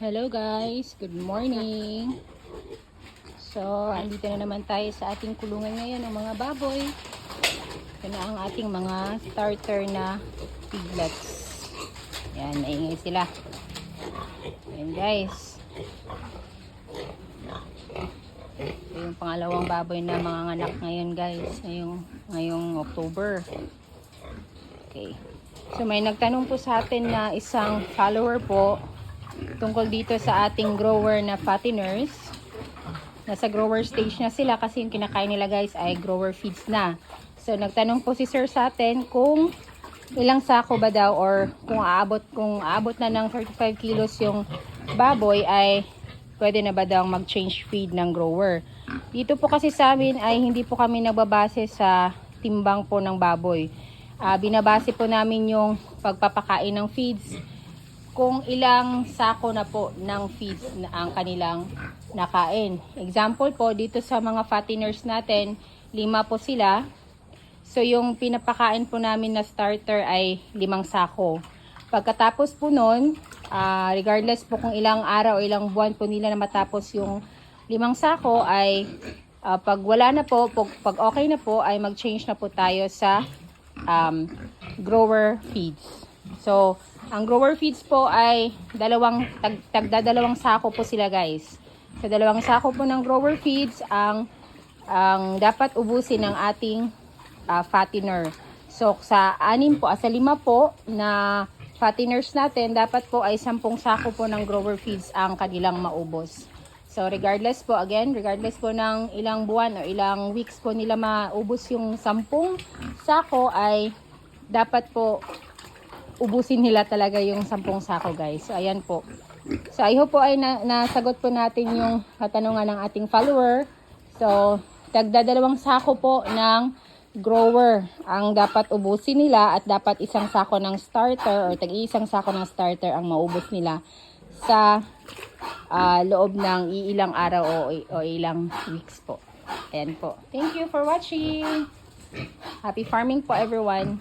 Hello guys, good morning. So, andito na naman tayo sa ating kulungan ngayon ng mga baboy. Ito na ang ating mga starter na piglets. Yan, naingay sila. Yan guys. Ito yung pangalawang baboy na mga anak ngayon guys. Ngayong, ngayong October. Okay. So may nagtanong po sa atin na isang follower po tungkol dito sa ating grower na fatteners. Nasa grower stage na sila kasi yung kinakain nila guys ay grower feeds na. So nagtanong po si sir sa atin kung ilang sako ba daw or kung aabot kung aabot na ng 35 kilos yung baboy ay pwede na ba daw mag-change feed ng grower. Dito po kasi sa amin ay hindi po kami nagbabase sa timbang po ng baboy. Ah, binabase po namin yung pagpapakain ng feeds kung ilang sako na po ng feeds na ang kanilang nakain. Example po, dito sa mga fatteners natin, lima po sila. So, yung pinapakain po namin na starter ay limang sako. Pagkatapos po nun, ah, regardless po kung ilang araw o ilang buwan po nila na matapos yung limang sako ay ah, pag wala na po, pag, pag okay na po, ay mag-change na po tayo sa um, grower feeds. So, ang grower feeds po ay dalawang tag, tagdadalawang sako po sila guys. Sa dalawang sako po ng grower feeds ang ang dapat ubusin ng ating ah, fattener. So, sa anim po, ah, sa lima po na fatteners natin, dapat po ay sampung sako po ng grower feeds ang kanilang maubos. So, regardless po, again, regardless po ng ilang buwan o ilang weeks po nila maubos yung sampung sako ay dapat po ubusin nila talaga yung sampung sako guys. So, ayan po. So, I hope po ay na, nasagot po natin yung katanungan ng ating follower. So, tagdadalawang sako po ng grower ang dapat ubusin nila at dapat isang sako ng starter or tag-iisang sako ng starter ang maubos nila sa ah, loob ng iilang araw o, o ilang weeks po. Ayan po. Thank you for watching. Happy farming po everyone.